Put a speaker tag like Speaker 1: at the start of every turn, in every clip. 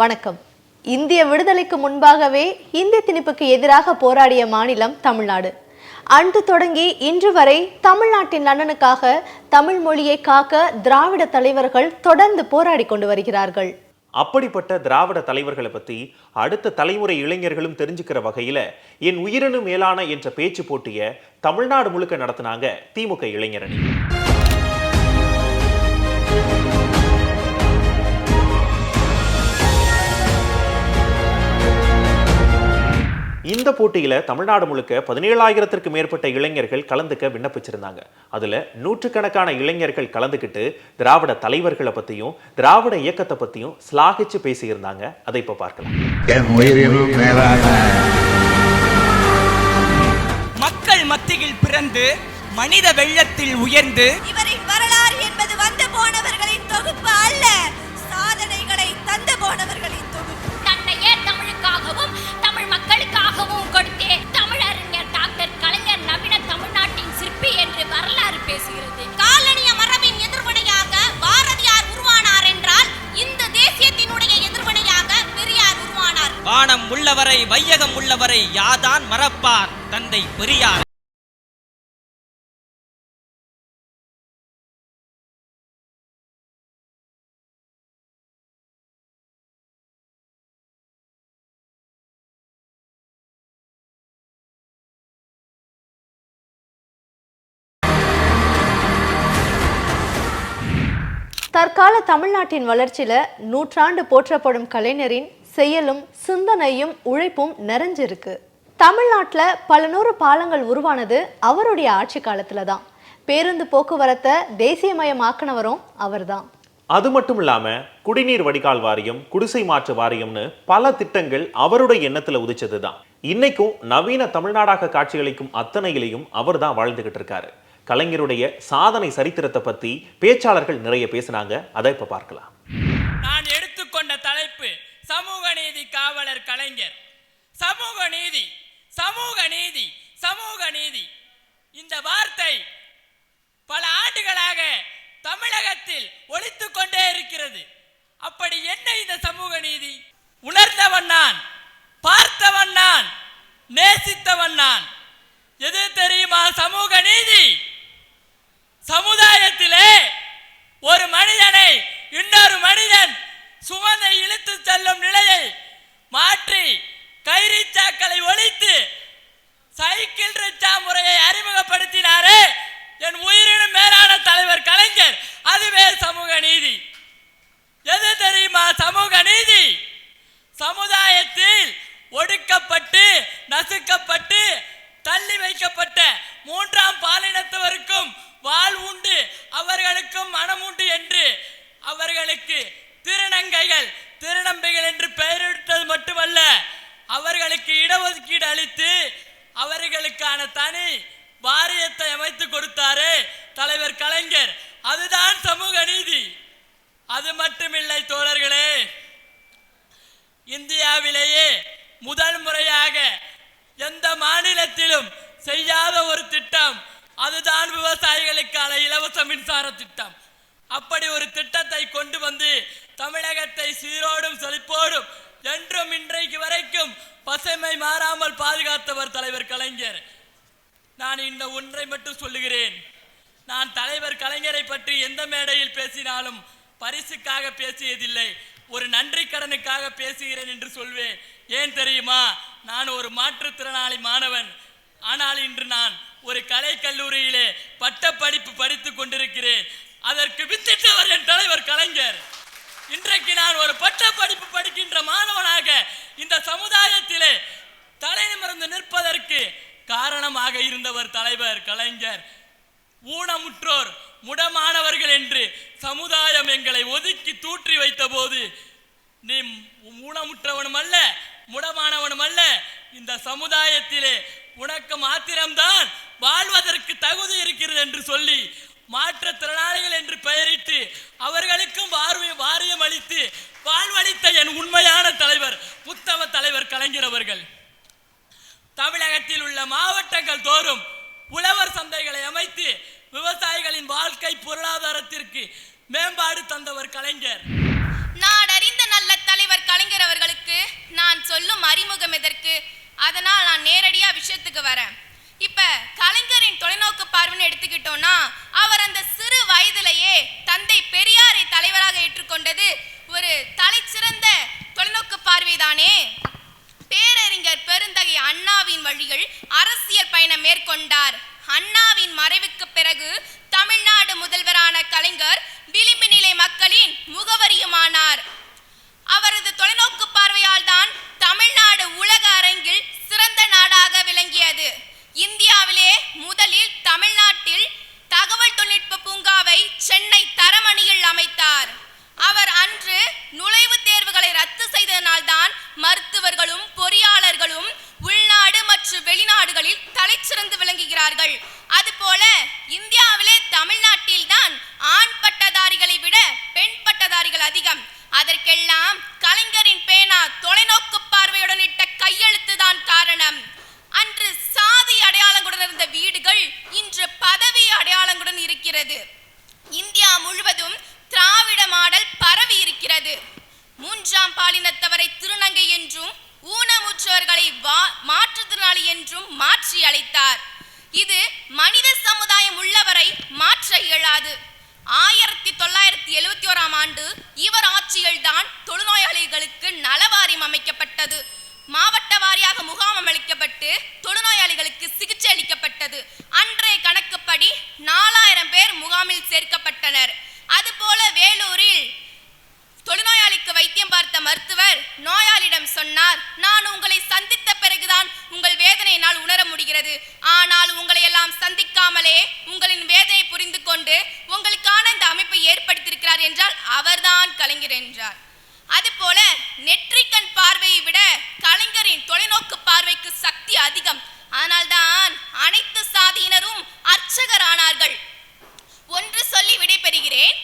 Speaker 1: வணக்கம். இந்திய விடுதலைக்கு முன்பாகவே இந்தி திணிப்புக்கு எதிராக போராடிய மாநிலம் தமிழ்நாடு. அன்று தொடங்கி இன்று வரை தமிழ்நாட்டின் நலனுக்காக தமிழ் மொழியை காக்க திராவிட தலைவர்கள் தொடர்ந்து போராடி கொண்டு வருகிறார்கள்.
Speaker 2: அப்படிப்பட்ட திராவிட தலைவர்களை பத்தி அடுத்த தலைமுறை இளைஞர்களும் தெரிஞ்சுக்கிற வகையில என் உயிரினும் மேலான என்ற பேச்சு போட்டிய தமிழ்நாடு முழுக்க நடத்தினாங்க திமுக இளைஞரணி. இந்த போட்டியில தமிழ்நாடு முழுக்க பதினேழாயிரத்திற்கு மேற்பட்ட இளைஞர்கள் கலந்துக்க விண்ணப்பிச்சிருந்தாங்க. அதுல நூற்றுக்கணக்கான இளைஞர்கள் கலந்துக்கிட்டு திராவிட தலைவர்களை பத்தியும் திராவிட இயக்கத்தை பத்தியும் ஸ்லாகிச்சு பேசியிருந்தாங்க. அதை இப்ப பார்க்கலாம்.
Speaker 3: மக்கள் மத்தியில் பிறந்து மனித வெள்ளத்தில் உயர்ந்து
Speaker 4: இவரின் வரலாறு என்பது வந்து போனவர்களின் தொகுப்பு அல்ல. சாதனைகளை தந்து போனவர்களின் தொகுப்பு.
Speaker 5: தன்னையே தமிழுக்காகவும் பேசுகிறது. காலனிய மரபின் எதிர்வினையாக பாரதியார் உருவானார் என்றால் இந்த தேசியத்தினுடைய எதிர்வினையாக பெரியார் உருவானார்.
Speaker 3: வானம் உள்ளவரை வையகம் உள்ளவரை யாதான் மறப்பார் தந்தை பெரியார்.
Speaker 1: தற்கால தமிழ்நாட்டின் வளர்ச்சியில நூற்றாண்டு போற்றப்படும் கலைஞரின் செயலும் சிந்தனையும் உழைப்பும் நிறைஞ்சிருக்கு. தமிழ்நாட்டில் பல நூறு பாலங்கள் உருவானது அவருடைய ஆட்சி காலத்துல தான். பேருந்து போக்குவரத்தை தேசியமயமாக்குனவரும் அவர்தான்.
Speaker 2: அது மட்டும் இல்லாம குடிநீர் வடிகால் வாரியம் குடிசை மாற்று வாரியம்னு பல திட்டங்கள் அவருடைய எண்ணத்துல உதிச்சதுதான். இன்னைக்கும் நவீன தமிழ்நாடாக காட்சியளிக்கும் அத்தனையிலையும் அவர் தான் வாழ்ந்துகிட்டு இருக்காரு. கலைஞருடைய சாதனை சரித்திரத்தை பத்தி பேச்சாளர்கள் நிறைய பேசினாங்க. அதை இப்ப பார்க்கலாம்.
Speaker 3: நான் எடுத்துக்கொண்ட தலைப்பு சமூக நீதி காவலர் கலைஞர். சமூக நீதி சமூக நீதி சமூக நீதி. இந்த வார்த்தை பல ஆண்டுகளாக தமிழகத்தில் ஒழித்து கொண்டே இருக்கிறது. அப்படி என்ன இந்த சமூக நீதி? உணர்ந்தவன் நான் பார்த்தவன் நான் நேசித்தவன் நான். எது தெரியுமா சமூக நீதி? சமுதாயத்திலே ஒரு மனிதனை இன்னொரு மனிதன் சுமந்தை இழுத்து செல்லும் நிலையை மாற்றி கைரிச்சாக்களை ஒழித்து சைக்கிள் ரிச்சா முறையை அறிமுகப்படுத்தினாரே என் உயிரினும் மேலான தலைவர் கலைஞர். அதுவே சமூக நீதி. எது தெரியுமா? சமூக நீதி. சமுதாயத்தில் ஒடுக்கப்பட்டு நசுக்கப்பட்டு தள்ளி வைக்கப்பட்ட மூன்றாம் பாலினத்தவருக்கும் வாழ்வுண்டு அவர்களுக்கும் உண்டு என்று அவர்களுக்கு திருநங்கைகள் திருநம்பைகள் என்று பெயரிட்டது மட்டுமல்ல அவர்களுக்கு இடஒதுக்கீடு அளித்து அவர்களுக்கான தனி வாரியத்தை அமைத்து கொடுத்தாரு தலைவர் கலைஞர். அதுதான் சமூக நீதி. அது மட்டுமில்லை தோழர்களே இந்தியாவிலேயே முதல் முறையாக எந்த மாநிலத்திலும் செய்யாத ஒரு திட்டம் அதுதான் விவசாயிகளுக்கான இலவச மின்சார திட்டம். அப்படி ஒரு திட்டத்தை கொண்டு வந்து தமிழகத்தை சீரோடும் செழிப்போடும் என்றும் இன்றைக்கு வரைக்கும் பசுமை மாறாமல் பாதுகாத்தவர் தலைவர் கலைஞர். நான் இந்த ஒன்றை மட்டும் சொல்லுகிறேன். நான் தலைவர் கலைஞரை பற்றி எந்த மேடையில் பேசினாலும் பரிசுக்காக பேசியதில்லை. ஒரு நன்றி கடனுக்காக பேசுகிறேன் என்று சொல்வேன். ஏன் தெரியுமா? நான் ஒரு மாற்றுத்திறனாளி மாணவன். ஆனால் இன்று நான் ஒரு கலை கல்லூரியிலே பட்ட படிப்பு படித்துக் கொண்டிருக்கிறேன். அதற்கு வித்திட்டவர் என் தலைவர் கலைஞர். இன்றைக்கு நான் ஒரு பட்ட படிப்பு படிக்கின்ற மாணவனாக இந்த சமுதாயத்திலே தலை நிமிர்ந்து நிற்பதற்கு காரணமாக இருந்தவர் தலைவர் கலைஞர். ஊனமுற்றோர் முடமானவர்கள் என்று சமுதாயம் எங்களை ஒதுக்கி தூற்றி வைத்த போது நீ ஊனமுற்றவனும் அல்ல முடமானவனும் அல்ல இந்த சமுதாயத்திலே உனக்கு மாத்திரம்தான் வாழ்வதற்கு தகுதி இருக்கிறது என்று சொல்லி மாற்றுத்திறனாளிகள் என்று பெயரிட்டு அவர்களுக்கும் வாரியம் வாரியம் அளித்து வாழ்வளித்த என் உண்மையான தலைவர் புத்தவ தலைவர் கலைஞர் அவர்கள். தமிழகத்தில் உள்ள மாவட்டங்கள் தோறும் உழவர் சந்தைகளை அமைத்து விவசாயிகளின் வாழ்க்கை பொருளாதாரத்திற்கு மேம்பாடு தந்தவர் கலைஞர்.
Speaker 4: நாடறிந்த நல்ல தலைவர் கலைஞர் அவர்களுக்கு நான் சொல்லும் அறிமுகம் எதற்கு?
Speaker 6: அதனால் நான் நேரடியாக விஷயத்துக்கு வரேன். இப்ப கலைஞரின் தொலைநோக்கு பார்வைன்னு எடுத்துக்கிட்டோம்னா அவர் அந்த சிறு வயதிலேயே தந்தை பெரியாரை தலைவராக ஏற்றுக்கொண்டது ஒரு தலைச்சிறந்த தொலைநோக்கு பார்வைதானே? பேரறிஞர் பெருந்தகை அண்ணாவின் வழிகள் அரசியல் பயணம் மேற்கொண்டார். அண்ணாவின் மறைவுக்கு பிறகு தமிழ்நாடு முதல்வரான கலைஞர் விளிம்பு நிலை மக்களின் முகவரியுமானார். அவரது தொலைநோக்கு பார்வையால் தான் தமிழ்நாடு உலக அரங்கில் சிறந்த நாடாக விளங்கியது. இந்தியாவிலே முதலில் தமிழ்நாட்டில் தகவல் தொழில்நுட்ப பூங்காவை சென்னை தரமணியில் அமைத்தார். அவர் அன்று நுழைவுத் தேர்வுகளை ரத்து செய்ததனால்தான் மருத்துவர்களும் பொறியாளர்களும் உள்நாடு மற்றும் வெளிநாடுகளில் தலைச்சிறந்து விளங்குகிறார்கள். அதுபோல இந்தியாவிலே தமிழ்நாட்டில்தான் ஆண் பட்டதாரிகளை விட பெண் பட்டதாரிகள் அதிகம். அதற்கெல்லாம் கலைஞரின் பேனா தொலைநோக்கு பார்வையுடன் இட்ட கையெழுத்து தான் காரணம். அன்று சாதி அடையாளங்களுடன் இருந்த வீடுகள் இன்று பதவி அடையாளங்களுடன் இருக்கிறது. இந்தியா முழுவதும் திராவிட மாடல் பரவி இருக்கிறது. மூன்றாம் பாலினத்தவரை திருநங்கை என்றும் ஊனமுற்றவர்களை வா- மாற்றுத்திறனாளி என்றும் மாற்றி அழைத்தார் இது மனித சமுதாயம் உள்ளவரை மாற்ற இயலாது. ஆயிரத்தி தொள்ளாயிரத்தி எழுபத்தி ஓராம் ஆண்டு இவர் ஆட்சியில்தான் தொழுநோயாளிகளுக்கு நலவாரியம் அமைக்கப்பட்டது. மாவட்ட வாரியாக முகாம் அளிக்கப்பட்டு தொழுநோயாளிகளுக்கு சிகிச்சை அளிக்கப்பட்டது. அன்றைய கணக்குப்படி நாலாயிரம் பேர் முகாமில் சேர்க்கப்பட்டனர். அதுபோல வேலூரில் தொழுநோயாளிக்கு வைத்தியம் பார்த்த மருத்துவர் நோயாளியிடம் சொன்னார் நான் உங்களை சந்தித்த பிறகுதான் உங்கள் வேதனை உணர முடிகிறது. ஆனால் உங்களை எல்லாம் சந்திக்காமலே உங்களின் வேதனை புரிந்து கொண்டு உங்களுக்கான இந்த அமைப்பை ஏற்படுத்தியிருக்கிறார் என்றால் அவர்தான் கலைஞர் என்றார். அதுபோல நெற்றிக்கண் பார்வையை விட கலைஞரின் தொலைநோக்கு பார்வைக்கு சக்தி அதிகம். ஆனால்தான் அனைத்து சாதியினரும் அர்ச்சகரானார்கள். ஒன்று சொல்லி விடைபெறுகிறேன்.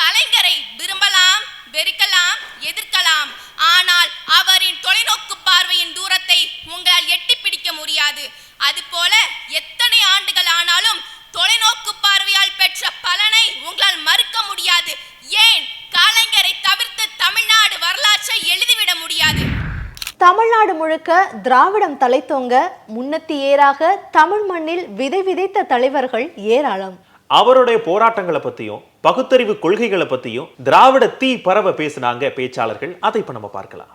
Speaker 6: கலைஞரை விரும்பலாம் வெறுக்கலாம் எதிர்க்கலாம். ஆனால் அவரின் தொலைநோக்கு பார்வையின் தூரத்தை உங்களால் எட்டி பிடிக்க முடியாது. அதுபோல எத்தனை ஆண்டுகள் ஆனாலும் தொலைநோக்கு பார்வையால் பெற்ற பலனை உங்களால் மறுக்க முடியாது. ஏன்? கலைஞரை தவிர்த்து தமிழ்நாடு வரலாற்றை எழுதிவிட முடியாது.
Speaker 1: தமிழ்நாடு முழுக்க திராவிடம் தலைத்தோங்க முன்னத்தி ஏறாக தமிழ் மண்ணில் விதை விதைத்த தலைவர்கள் ஏராளம்.
Speaker 7: அவருடைய போராட்டங்களை பத்தியும் பகுத்தறிவு கொள்கைகளை பத்தியும் திராவிட தீ பரவ பேசினாங்க பேச்சாளர்கள். அதை இப்ப நம்ம பார்க்கலாம்.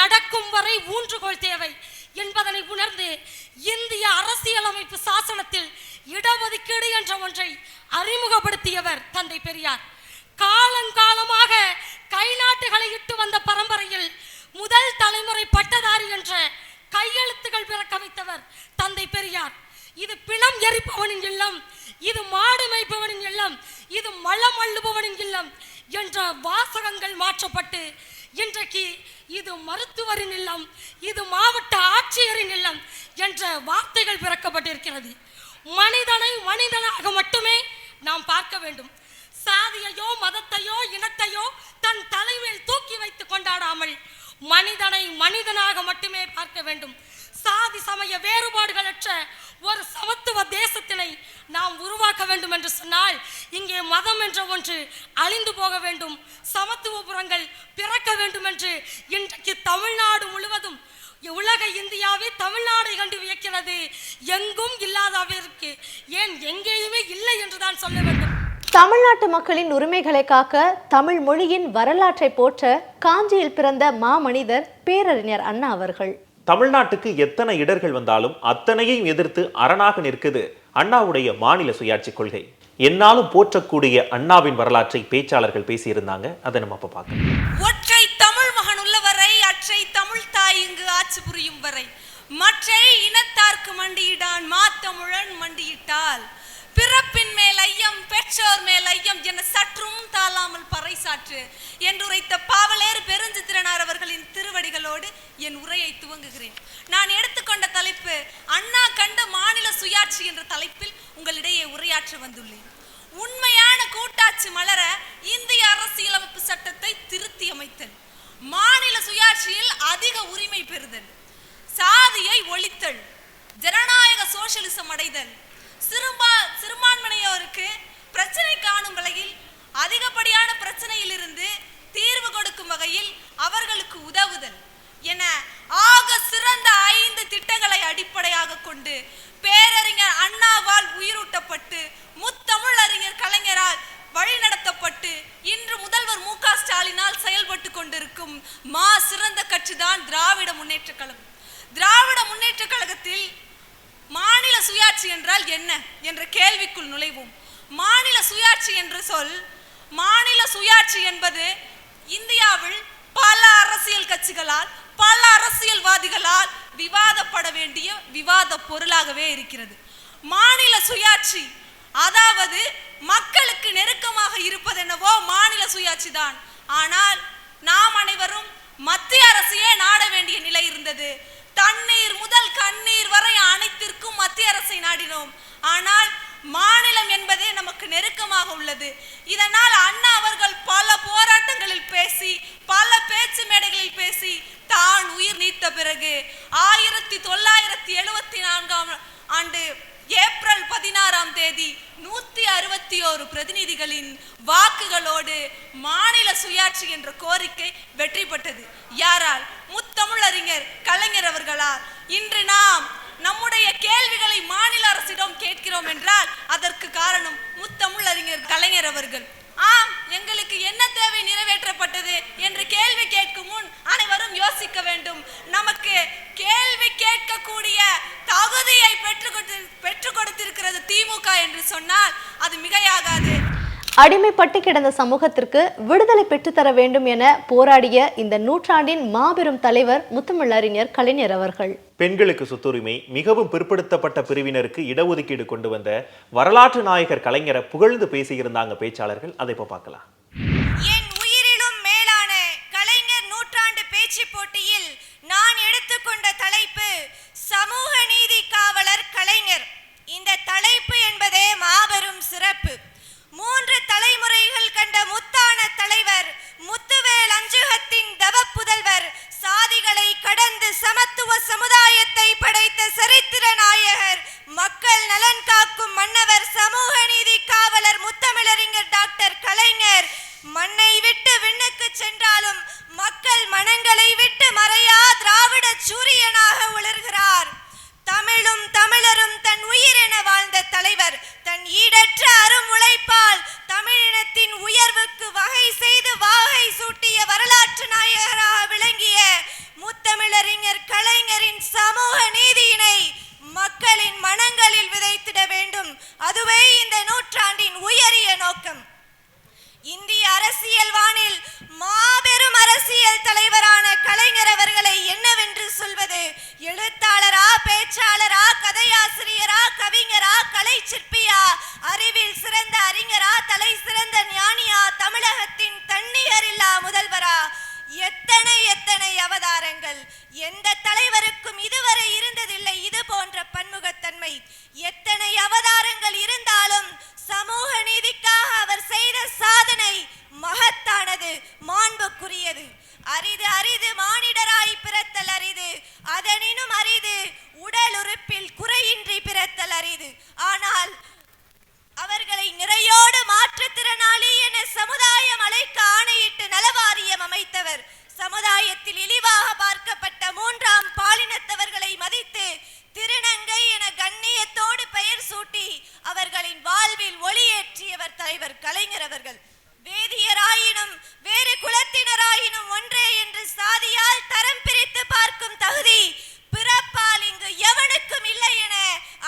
Speaker 8: நடக்கும் வரை ஊன்றுகோல் தேவை என்பதனை உணர்ந்து இந்திய அரசியலமைப்பு சாசனத்தில் இடஒதுக்கீடு என்ற ஒன்றை அறிமுகப்படுத்தியவர் தந்தை பெரியார். காலங்காலமாக கை நாட்டுகளை இட்டு வந்த பரம்பரையில் முதல் தலைமுறை பட்டதாரி என்ற கையெழுத்துகள் பிறக்க வைத்தவர் தந்தை பெரியார். இது பிணம் எரிப்பவனின் இல்லம் இது மாடு மேய்ப்பவனின் இல்லம் இது மலம் அள்ளுபவனின் இல்லம் என்ற வாசகங்கள் மாற்றப்பட்டு இன்றைக்கு இது மருத்துவரின் இல்லம் இது மாவட்ட ஆட்சியரின் இல்லம் என்ற வார்த்தைகள் பிறக்கப்பட்டிருக்கிறது. மனிதனை மனிதனாக மட்டுமே நாம் பார்க்க வேண்டும். சாதியையோ மதத்தையோ இனத்தையோ தன் தலைமையில் தூக்கி வைத்து கொண்டாடாமல் மனிதனை மனிதனாக மட்டுமே பார்க்க வேண்டும். சாதி சமய வேறுபாடுகளற்ற ஒரு சம வேண்டும் என்று சொன்னால் இங்கே மதம் என்ற ஒன்று அழிந்து போக வேண்டும் சமத்துவபுரங்கள் பிறக்க வேண்டும் என்று இன்றைக்கு தமிழ்நாடு முழுவதும் உலக இந்தியாவே தமிழ்நாடை கண்டு வியக்கிறது. எங்கும் இல்லாதவிற்கு ஏன் எங்கேயுமே இல்லை என்றுதான் சொல்ல வேண்டும்.
Speaker 1: தமிழ்நாட்டு மக்களின் உரிமைகளை காக்க தமிழ் மொழியின் வரலாற்றை போற்ற காஞ்சியில் பிறந்த மாமனிதர் பேரறிஞர் அண்ணா அவர்கள்.
Speaker 2: தமிழ்நாட்டுக்கு எத்தனை இடர்கள் வந்தாலும் அத்தனையும் எதிர்த்து அரணாக நிற்குது. அண்ணாவுடைய மாநில சுயாட்சி கொள்கை. என்னாலும் போற்றக்கூடிய அண்ணாவின் வரலாற்றை பேச்சாளர்கள் பேசியிருந்தாங்க. அதை நம்ம அப்ப பார்க்கலாம்.
Speaker 9: ஒற்றை தமிழ் மகன் உள்ளவரை அற்றை தமிழ் தாய் இங்கு ஆட்சி புரியும் வரை. மற்றை இனத்தார்க்கு மண்டியிடான் மாத்தமிழன் மண்டியிட்டால். பிறப்பின் மேல் ஐயம் பெற்றோர் மேல் ஐயம் என சற்றும் தாளாமல் பறைசாற்று. என்று உரைத்த பாவலேறு பெருஞ்சித்திரனார் அவர்களின் திருவடிகளோடு என் உரையை துவங்குகிறேன். நான் எடுத்துக்கொண்ட தலைப்பு அண்ணா கண்ட மாநில சுயாட்சி என்ற தலைப்பில் உங்களிடையே உரையாற்ற வந்துள்ளேன். உண்மையான கூட்டாட்சி மலர இந்திய அரசியலமைப்பு சட்டத்தை திருத்தி அமைத்தல். மாநில சுயாட்சியில் அதிக உரிமை பெறுதல். சாதியை ஒழித்தல். ஜனநாயக சோசியலிசம் அடைதல். சிறுபா சிறுபான்மையோருக்கு பிரச்சனை காணும் வகையில் அதிகப்படியான பிரச்சனையிலிருந்து தீர்வு கொடுக்கும் வகையில் அவர்களுக்கு உதவுதல் என ஆக சிறந்த ஐந்து திட்டங்களை அடிப்படையாக கொண்டு பேரறிஞர் அண்ணாவால் உயிரூட்டப்பட்டு முத்தமிழ் அறிஞர் கலைஞரால் வழிநடத்தப்பட்டு இன்று முதல்வர் மு க ஸ்டாலினால் செயல்பட்டு கொண்டிருக்கும் மா சிறந்த கட்சிதான் திராவிட முன்னேற்ற கழகம். திராவிட முன்னேற்ற கழகத்தில் சுயாட்சி என்றால் என்ன என்ற கேள்விக்குள் நுழைவோம். மாநில சுயாட்சி என்று சொல் மாநில சுயாட்சி என்பது இந்தியாவில் பல அரசியல் கட்சிகளால் பல அரசியல்வாதிகளால் விவாதப்பட வேண்டிய விவாத பொருளாகவே இருக்கிறது. மாநில சுயாட்சி அதாவது மக்களுக்கு நெருக்கமாக இருப்பதென்னவோ மாநில சுயாட்சி தான். ஆனால் நாம் அனைவரும் மத்திய அரசையே நாட வேண்டிய நிலை இருந்தது. தண்ணீர் முதல் கண்ணீர் வரை அனைத்திற்கும் மத்திய அரசை நாடினோம். ஆனால் மாநிலம் என்பதே நமக்கு நெருக்கமாக உள்ளது. இதனால் அண்ணா அவர்கள் பல போராட்டங்களில் பேசி பல பேச்சு மேடைகளில் பேசி தான் உயிர் நீத்த பிறகு ஆயிரத்தி தொள்ளாயிரத்தி எழுபத்தி நான்காம் ஆண்டு ஏப்ரல் பதினாறாம் தேதி நூத்தி அறுபத்தி ஓரு பிரதிநிதிகளின் வாக்குகளோடு மாநில சுயாட்சி என்ற கோரிக்கை வெற்றி பெற்றது. யாரால்? முத்தமிழறிஞர் கலைஞர் அவர்களால். இன்று நாம் நம்முடைய கேள்விகளை மாநில அரசிடம் கேட்கிறோம் என்றால் அதற்கு காரணம் முத்தமிழறிஞர் கலைஞர் அவர்கள். ஆம் எங்களுக்கு என்ன தேவை நிறைவேற்றப்பட்டது என்று கேள்வி கேட்கும் முன் அனைவரும் யோசிக்க வேண்டும். நமக்கு கேள்வி கேட்கக்கூடிய தகுதியை பெற்று பெற்று கொடுத்திருக்கிறது திமுக என்று சொன்னால் அது மிகையாகாது.
Speaker 1: அடிமைப்பட்டு கிடந்த சமூகத்திற்கு விடுதலை பெற்றுத்தர வேண்டும் என போராடிய இந்த நூற்றாண்டின் மாபெரும் தலைவர் முத்தமிழறிஞர் கலைஞர் அவர்கள்.
Speaker 7: பெண்களுக்கு சொத்துரிமை மிகவும் பிற்படுத்தப்பட்ட பிரிவினருக்கு இடஒதுக்கீடு கொண்டு வந்த வரலாற்று நாயகர் கலைஞரை புகழ்ந்து பேசியிருந்தாங்க பேச்சாளர்கள். அதை இப்போ பார்க்கலாம்.
Speaker 4: என் உயிரிலும் மேலான கலைஞர் நூற்றாண்டு பேச்சு போட்டியில் நான் எடுத்துக்கொண்ட தலைப்பு சமூக நீதி காவலர் கலைஞர். இந்த தலைப்பு என்பதே மாபெரும் சிறப்பு. மூன்று தலைமுறைகள் கண்ட முத்தான தலைவர் முத்துவேல் அஞ்சுகத்தின் தவப்புதல்வர் சாதிகளை கடந்து சமத்துவ சமுதாயத்தை படைத்த சரித்திர நாயகர் மக்கள் நலன் காக்கும் மன்னவர் சமூக நீதி காவலர் முத்தமிழறிஞர் டாக்டர் கலைஞர். மண்ணை விட்டு விண்ணுக்கு சென்றாலும் மக்கள் மனங்களை விட்டு மறையா திராவிட சூரியனாக உலர்கிறார். தமிழும் தமிழரும் தன் உயிரென வாழ்ந்த தலைவர் தன் ஈடற்ற அரும் உழைப்பால் தமிழினத்தின் உயர்வுக்கு வகை செய்து வாகை சூட்டிய வரலாற்று நாயகராக விளங்கிய முத்தமிழறிஞர் கலைஞரின் சமூக நீதியினை மக்களின் மனங்களில் விதைத்திட வேண்டும். அதுவே இந்த நூற்றாண்டின் உயரிய நோக்கம். இந்திய அரசியல் வானில் மாபெரும் அரசியல் தலைவரான கலைஞர் அவர்களை என்னவென்று சொல்வது? எழுத்தாளரா பேச்சாளரா கதையாசிரியரா கவிஞரா கலை சிற்பியா அறிவில் சிறந்த அறிஞரா தலை சிறந்த ஞானியா தமிழகத்தின் தன்னிகரில்லா முதல்வரா? எத்தனை எத்தனை அவதாரங்கள்? எந்த தலைவருக்கும் இதுவரை இருந்ததில்லை. இது போன்ற பன்முகத்தன்மை. எத்தனை அவதாரங்கள் இருந்தாலும் சமூக நீதிக்காக அவர் செய்த சாதனை மகத்தானது மாண்புக்குரியது. அரிது அரிது மானிடராய் பிறத்தல் அரிது. அதனினும் அரிது உடல் உறுப்பில் குறையின்றி பிறத்தல் அரிது. ஆனால் அவர்களை நிறையோடு மாற்றுத்திறனாளி என சமுதாயம் அழைக்க ஆணையிட்டு நலவாரியம் அமைத்தவர் சமுதாயத்தில் இழிவாக பார்க்கப்பட்ட மூன்றாம் பாலினத்தவர்களை மதித்து திருநங்கை என கண்ணியத்தோடு பெயர் சூட்டி அவர்களின் வாழ்வில் ஒளியேற்றியவர் தலைவர் கலைஞர் அவர்கள் வேதியராயினும் வேறு குலத்தினராயினும் ஒன்றே என்று சாதியால் தரம் பிரித்து பார்க்கும் தகுதி பிறப்பால் இங்கு எவனுக்கும் இல்லை என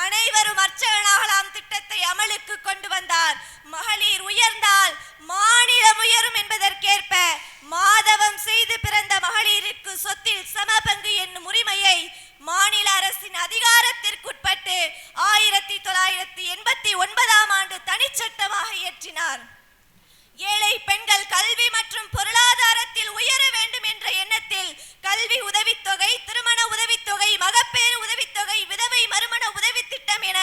Speaker 4: அனைவரும் அர்ச்சகனாகலாம் திட்டத்தை அமலுக்கு கொண்டு வந்தார் மகளிர் உயர்ந்தால் மாநிலம் உயரும் என்பதற்கேற்ப மாதவம் செய்து பிறந்த மகளிருக்கு சொத்தில் சமபங்கு என்னும் உரிமையை மாநில அரசின் அதிகாரத்திற்குட்பட்டு ஆயிரத்தி தொள்ளாயிரத்தி எண்பத்தி ஒன்பதாம் ஆண்டு தனிச்சட்டமாக இயற்றினார் ஏழை பெண்கள் கல்வி மற்றும் பொருளாதாரத்தில் உயர வேண்டும் என்ற எண்ணத்தில் கல்வி உதவித்தொகை திருமண உதவித்தொகை மகப்பேறு உதவித்தொகை விதவை மறுமண உதவி திட்டம் என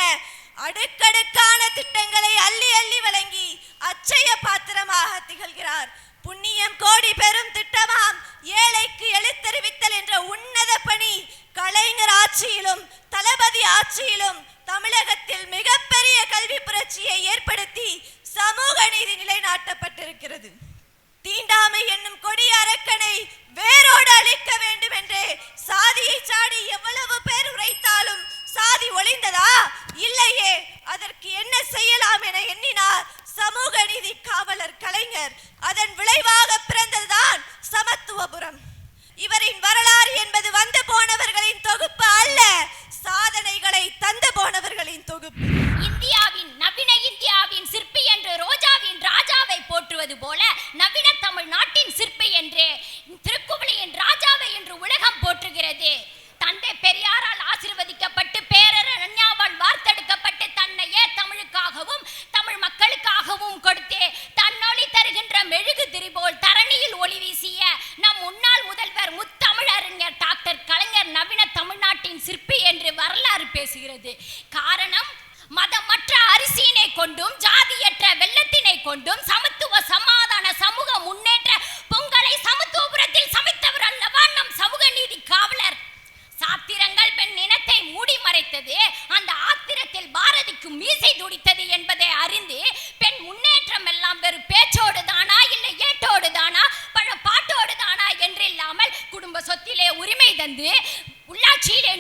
Speaker 4: அடுக்கடுக்கான திட்டங்களை அள்ளி அள்ளி வழங்கி அச்சய பாத்திரமாக திகழ்கிறார். புண்ணியம் கோடி பெரும் திட்டமாம். ஏழைக்கு எழுத்தறிவித்தல் என்ற உன்னத பணி கலைஞர் ஆட்சியிலும் தளபதி ஆட்சியிலும் தமிழகத்தில் மிகப்பெரிய கல்வி புரட்சியை ஏற்படுத்தி சமூக நீதி நிலைநாட்டப்பட்டிருக்கிறது. தீண்டாமை என்னும் கொடிய அரக்கனை வேரோடு அழிக்க வேண்டும் என்று சாதியை சாடி எவ்வளவு பேர் உரைத்தாலும் சாதி ஒளிந்ததா இல்லையே. அதற்கு என்ன செய்யலாம் என எண்ணினார் சமூக நீதி காவலர் கலைஞர். அதன் விளைவாக பிறந்ததுதான் சமத்துவபுரம். இவரின் வரலாறு என்பது வந்து போனவர்களின் தொகுப்பு அல்ல சாதனைகளை தந்து போனவர்களின் தொகுப்பு.
Speaker 5: இந்தியாவின் நவீன இந்தியாவின் சிற்பி என்று ரோஜாவின் ராஜாவை போற்றுவது போல நவீன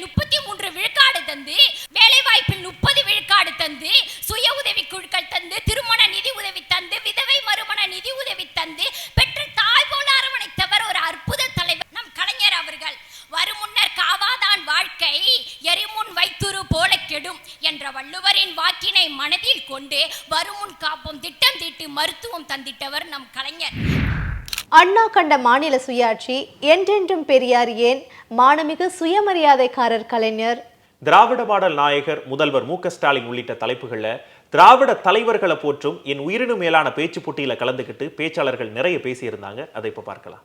Speaker 5: முப்பத்தி மூன்று விழுக்காடு தந்து வேலை வாய்ப்பில் முப்பது விழுக்காடு தந்து சுய உதவி குழுக்கள் தந்து திருமண நிதி உதவி தந்து விதவை மறுமண நிதி உதவி தந்து பெற்ற தாய் போல அரவணைத்தவர் ஒரு அற்புத தலைவர் நம் கலைஞர் அவர்கள். வருமுன்னர் காவாதான் வாழ்க்கை எரிமுன் வைத்துரு போல கெடும் என்ற வள்ளுவரின் வாக்கினை மனதில் கொண்டு வருமுன் காப்போம் திட்டம் தீட்டு மருத்துவம் தந்திட்டவர் நம் கலைஞர்.
Speaker 1: அண்ணா கண்ட மாநில சுயாட்சி என்றென்றும் பெரியார் ஏன் மானமிகு சுயமரியாதைக்காரர் கலைஞர்.
Speaker 7: திராவிட மாடல் நாயகர் முதல்வர் மு ஸ்டாலின் உள்ளிட்ட தலைப்புகளில் திராவிட தலைவர்களை போற்றும் என் உயிரினு மேலான பேச்சு போட்டியில கலந்துக்கிட்டு பேச்சாளர்கள் நிறைய பேசியிருந்தாங்க. அதை இப்போ பார்க்கலாம்.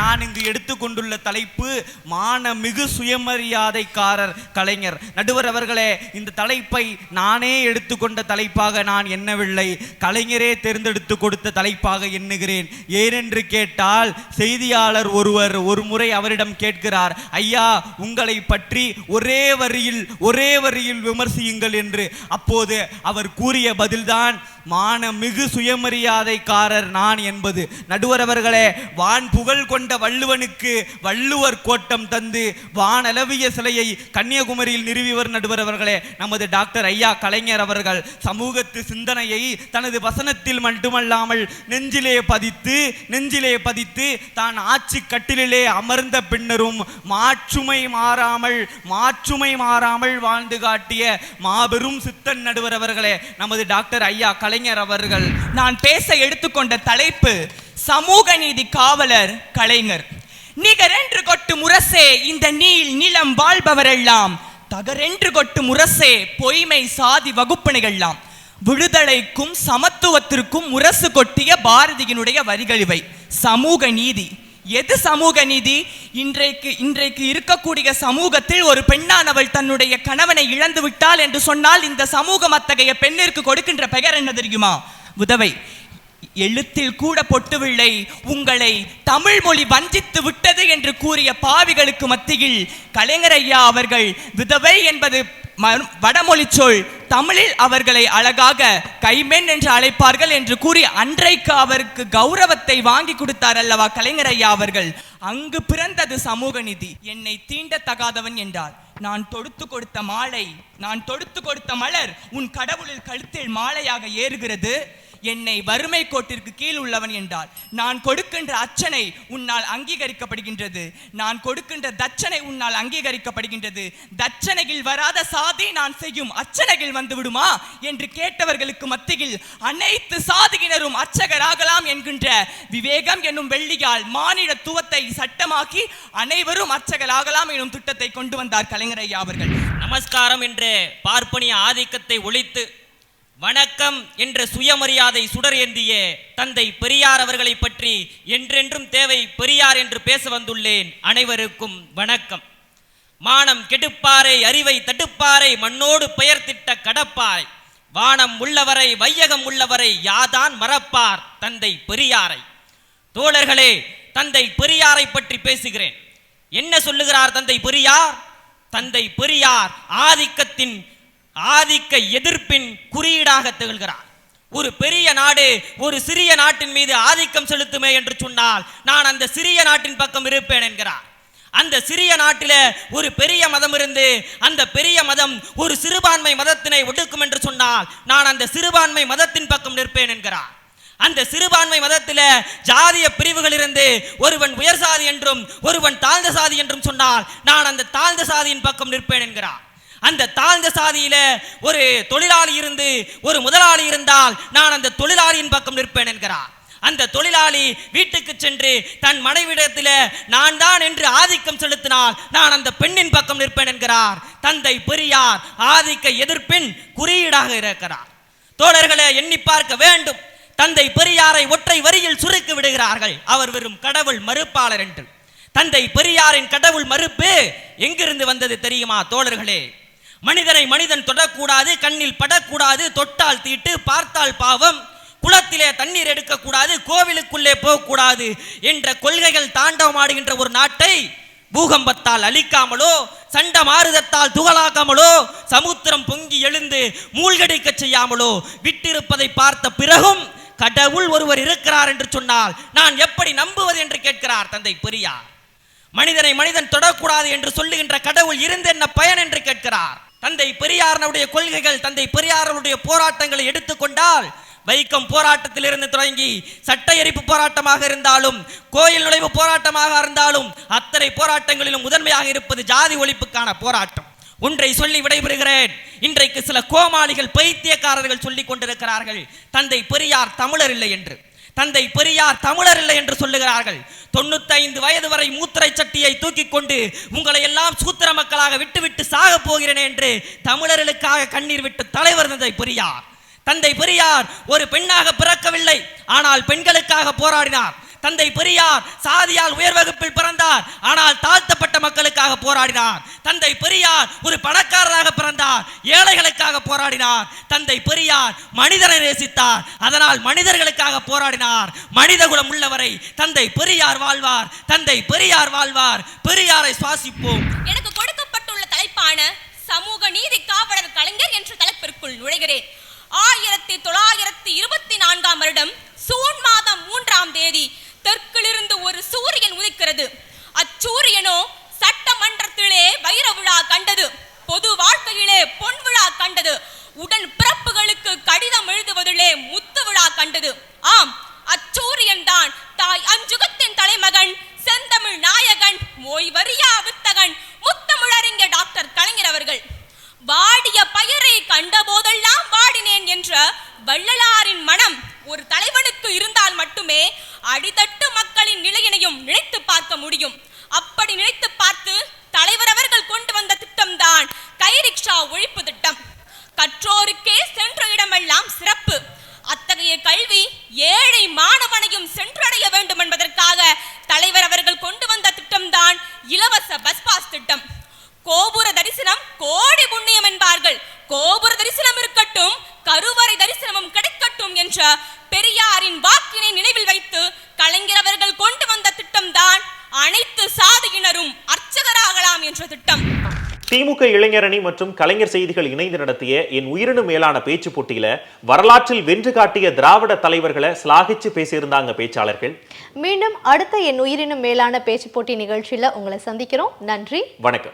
Speaker 10: நான் இங்கு எடுத்துக்கொண்டுள்ள தலைப்பு மானமிகு சுயமரியாதைக்காரர் கலைஞர். நடுவர் அவர்களே இந்த தலைப்பை நானே எடுத்துக்கொண்ட தலைப்பாக நான் எண்ணவில்லை. கலைஞரே தேர்ந்தெடுத்து கொடுத்த தலைப்பாக எண்ணுகிறேன். ஏனென்று கேட்டால் செய்தியாளர் ஒருவர் ஒரு முறை அவரிடம் கேட்கிறார் ஐயா உங்களை பற்றி ஒரே வரியில் ஒரே வரியில் விமர்சியுங்கள் என்று. அப்போது அவர் கூறிய பதில்தான் மானமிகு சுயமரியாதைக்காரர் நான் என்பது. நடுவரவர்களே வான் புகழ் கொண்ட வள்ளுவனுக்கு வள்ளுவர் கோட்டம் தந்து வானளவிய சிலையை கன்னியாகுமரியில் நிறுவியவர் நடுவரவர்களே நமது டாக்டர் ஐயா கலைஞர் அவர்கள் சமூகத்து சிந்தனையை தனது வசனத்தில் மட்டுமல்லாமல் நெஞ்சிலே பதித்து நெஞ்சிலே பதித்து தான் ஆட்சி கட்டிலே அமர்ந்த பின்னரும் மாற்றுமை மாறாமல் மாற்றுமை மாறாமல் வாழ்ந்து காட்டிய மாபெரும் சித்தன் நடுவரவர்களே நமது டாக்டர் ஐயா கலைஞர் அவர்கள்
Speaker 11: நான் பேச எடுத்துக்கொண்ட தலைப்பு சமூக நீதி காவலர் கலைஞர். நிகரென்று கொட்டு முரசே இந்த நீள் நிலம் வாழ்பவரெல்லாம். தகரென்று கொட்டு முரசே பொய்மை சாதி வகுப்பினைகள்லாம் விடுதலைக்கும் சமத்துவத்திற்கும் முரசு கொட்டிய பாரதியினுடைய வரிகள் இவை. சமூக நீதி. எது சமூக நீதி? இன்றைக்கு இன்றைக்கு இருக்கக்கூடிய சமூகத்தில் ஒரு பெண்ணானவள் தன்னுடைய கணவனை இழந்து விட்டாள் என்று சொன்னால் இந்த சமூகம் அத்தகைய பெண்ணிற்கு கொடுக்கின்ற பெயர் என்ன தெரியுமா? உதவை. எழுத்தில் கூட பொட்டுவில்லை. உங்களை தமிழ் மொழி வஞ்சித்து விட்டது என்று கூறிய பாவிகளுக்கு மத்தியில் கலைஞர் ஐயா அவர்கள் விதவை என்பது வடமொழி சொல். தமிழில் அவர்களை அழகாக கைமென் என்று அழைப்பார்கள் என்று கூறி அன்றைக்கு அவருக்கு கௌரவத்தை வாங்கி கொடுத்தார் அல்லவா கலைஞர் ஐயா அவர்கள். அங்கு பிறந்தது சமூக நிதி. என்னை தீண்டத்தகாதவன் என்றார். நான் தொடுத்து கொடுத்த மாலை நான் தொடுத்து கொடுத்த மலர் உன் கடவுளில் கழுத்தில் மாலையாக ஏறுகிறது. என்னை வறுமை கோட்டிற்கு கீழ் உள்ளவன் என்றார். நான் கொடுக்கின்ற அச்சனை உன்னால் அங்கீகரிக்கப்படுகின்றது. நான் கொடுக்கின்ற தட்சணை உன்னால் அங்கீகரிக்கப்படுகின்றது. தட்சணையில் வராத சாதி நான் செய்யும் அச்சனையில் வந்து விடுமா? என்று கேட்டவர்களுக்கு மத்தியில் அனைத்து சாதியினரும் அர்ச்சகராகலாம் என்கின்ற விவேகம் என்னும் வெள்ளியால் மாநிலத்துவத்தை சட்டமாக்கி அனைவரும் அர்ச்சகராகலாம் எனும் திட்டத்தை கொண்டு வந்தார் கலைஞர் ஐயா அவர்கள்.
Speaker 12: நமஸ்காரம் என்ற பார்ப்பனிய ஆதிக்கத்தை ஒழித்து வணக்கம் என்ற சுயமரியாதை சுடர் ஏந்திய தந்தை பெரியார் அவர்களை பற்றி என்றென்றும் தேவை பெரியார் என்று பேச வந்துள்ளேன். அனைவருக்கும் வணக்கம். மானம் கெடுப்பாரை அறிவை தடுப்பாரை மண்ணோடு பெயர்த்திட்ட கடப்பாரை. வானம் உள்ளவரை வையகம் உள்ளவரை யாதான் மறப்பார் தந்தை பெரியாரை. தோழர்களே தந்தை பெரியாரை பற்றி பேசுகிறேன். என்ன சொல்லுகிறார் தந்தை பெரியார்? தந்தை பெரியார் ஆதிக்கத்தின் ஆதிக்க எதிர்ப்பின் குறியீடாக திகழ்கிறார். ஒரு பெரிய நாடு ஒரு சிறிய நாட்டின் மீது ஆதிக்கம் செலுத்துமே என்று சொன்னால் நான் அந்த சிறிய நாட்டின் பக்கம் இருப்பேன் என்கிறார். அந்த சிறிய நாட்டில ஒரு பெரிய மதம் இருந்து அந்த பெரிய மதம் ஒரு சிறுபான்மை மதத்தினை ஒடுக்கும் என்று சொன்னால் நான் அந்த சிறுபான்மை மதத்தின் பக்கம் நிற்பேன் என்கிறார். அந்த சிறுபான்மை மதத்தில் ஜாதிய பிரிவுகள் இருந்து ஒருவன் உயர் சாதி என்றும் ஒருவன் தாழ்ந்த சாதி என்றும் சொன்னால் நான் அந்த தாழ்ந்த சாதியின் பக்கம் நிற்பேன் என்கிறார். அந்த தாழ்ந்த சாதியில ஒரு தொழிலாளி இருந்து ஒரு முதலாளி இருந்தால் நான் அந்த தொழிலாளியின் பக்கம் நிற்பேன் என்கிறார். அந்த தொழிலாளி வீட்டுக்கு சென்று தன் மனைவிடத்தில் நான் தான் என்று ஆதிக்கம் செலுத்தினால் நான் அந்த பெண்ணின் பக்கம் நிற்பேன் என்கிறார். தந்தை பெரியார் ஆதிக்க எதிர்ப்பின் குறியீடாக இருக்கிறார். தோழர்களை எண்ணி பார்க்க வேண்டும். தந்தை பெரியாரை ஒற்றை வரியில் சுருக்கி விடுகிறார்கள். அவர் வெறும் கடவுள் மறுப்பாளர் என்று. தந்தை பெரியாரின் கடவுள் மறுப்பு எங்கிருந்து வந்தது தெரியுமா தோழர்களே? மனிதனை மனிதன் தொடக்கூடாது கண்ணில் படக்கூடாது தொட்டால் தீட்டு பார்த்தால் பாவம் குளத்திலே தண்ணீர் எடுக்கக்கூடாது கோவிலுக்குள்ளே போகக்கூடாது என்ற கொள்கைகள் தாண்டவமாடுகின்ற ஒரு நாட்டை பூகம்பத்தால் அழிக்காமலோ சண்ட மாறுதத்தால் துகளாக்காமலோ சமுத்திரம் பொங்கி எழுந்து மூழ்கடிக்க செய்யாமலோ விட்டிருப்பதை பார்த்த பிறகும் கடவுள் ஒருவர் இருக்கிறார் என்று சொன்னால் நான் எப்படி நம்புவது என்று கேட்கிறார் தந்தை பெரியார். மனிதனை மனிதன் தொடக்கூடாது என்று சொல்லுகின்ற கடவுள் இருந்து என்ன பயன் என்று கேட்கிறார். தந்தை பெரியாரனுடைய கொள்கைகள் தந்தை பெரியாரனுடைய போராட்டங்களை எடுத்துக்கொண்டால் வைக்கம் போராட்டத்திலிருந்து தொடங்கி சட்ட எரிப்பு போராட்டமாக இருந்தாலும் கோயில் நுழைவு போராட்டமாக இருந்தாலும் அத்தனை போராட்டங்களிலும் முதன்மையாக இருப்பது ஜாதி ஒழிப்புக்கான போராட்டம். ஒன்றை சொல்லி விடைபெறுகிறேன். இன்றைக்கு சில கோமாளிகள் பைத்தியக்காரர்கள் சொல்லிக் கொண்டிருக்கிறார்கள் தந்தை பெரியார் தமிழர் இல்லை என்று. தந்தை பெரியார் தமிழர் இல்லை என்று சொல்லுகிறார்கள். தொண்ணூத்தைந்து வயது வரை மூத்திரை சட்டியை தூக்கி கொண்டு உங்களை எல்லாம் சூத்திர மக்களாக விட்டுவிட்டு சாக போகிறேன் என்று தமிழர்களுக்காக கண்ணீர் விட்டு தலைவர் தந்தை பெரியார். தந்தை பெரியார் ஒரு பெண்ணாக பிறக்கவில்லை. ஆனால் பெண்களுக்காக போராடினார். தந்தை பெரியார் சாதியால் உயர் வகுப்பில் பிறந்தார். ஆனால் தாழ்த்தப்பட்ட மக்களுக்காக போராடினார். தந்தை பெரியார் ஒரு பணக்காரராக பிறந்தார். ஏழைகளுக்காக போராடினார். தந்தை பெரியார் மனிதனை நேசித்தார். அதனால் மனிதர்களுக்காக போராடினார். மனிதகுலம் உள்ளவரை தந்தை பெரியார் வாழ்வார். தந்தை பெரியார் வாழ்வார். பெரியாரை சுவாசிப்போம்.
Speaker 7: எனக்கு கொடுக்கப்பட்டுள்ள தலைப்பான சமூக நீதி காவலர் கலைஞர் என்ற தலைப்பிற்குள் நுழைகிறேன். ஆயிரத்தி தொள்ளாயிரத்தி இருபத்தி நான்காம் வருடம் சூன் மாதம் மூன்றாம் தேதி தெற்கிலிருந்து ஒரு சூரியன் உதிக்கிறது. அச்சூரியனோ சட்டமன்றத்திலே வைர விழா கண்டது. பொது வாழ்க்கையிலே பொன் விழா கண்டது. உடன் பிறப்புகளுக்கு கடிதம் எழுதுவதிலே முத்து விழா கண்டது. ஆம் அச்சூரியன் தான். தாய் அஞ்சுகத்தின் தலைமகன் செந்தமிழ் நாயகன் ஓய்வறியா வித்தகன் முத்தமிழறிஞர் டாக்டர் கலைஞர் அவர்கள். வாடிய பயிரை கண்ட போதெல்லாம் வாடினேன் என்ற வள்ளலாரின் மனம் ஒரு தலைவனுக்கு இருந்தால் மட்டுமே அடித்தட்டு மக்களின் நிலையினையும் நினைத்து பார்க்க முடியும். அப்படி நினைத்து பார்த்து தலைவர் அவர்கள் கொண்டு வந்த திட்டம்தான் கைரிக்ஷா ஒழிப்பு திட்டம். கற்றோருக்கே சென்ற இடமெல்லாம் சிறப்பு. அத்தகைய கல்வி ஏழை மாணவனையும் சென்றடைய வேண்டும் என்பதற்காக தலைவர் அவர்கள் கொண்டு வந்த திட்டம்தான் இலவச பஸ் பாஸ் திட்டம். கோபுர தரிசனம் கோடி புண்ணியம் என்பார்கள். கோபுர தரிசனம் இருக்கட்டும் கருவறை தரிசனமும் கிடைக்கட்டும் என்ற பெரியாரின் வாக்கினை நினைவில் வைத்து கலைஞரவர்கள் கொண்டு வந்த திட்டம்தான் அனைத்து சாதியினரும் அர்ச்சகராகலாம் என்ற திட்டம்.
Speaker 2: திமுக இளைஞரணி மற்றும் கலைஞர் செய்திகள் இணைந்து நடத்திய என் உயிரினு மேலான பேச்சு போட்டியில வரலாற்றில் வென்று காட்டிய திராவிட தலைவர்களை சிலாகிச்சு பேசியிருந்தாங்க பேச்சாளர்கள்.
Speaker 1: மீண்டும் அடுத்த என் உயிரினும் மேலான பேச்சு போட்டி நிகழ்ச்சியில உங்களை சந்திக்கிறோம். நன்றி.
Speaker 2: வணக்கம்.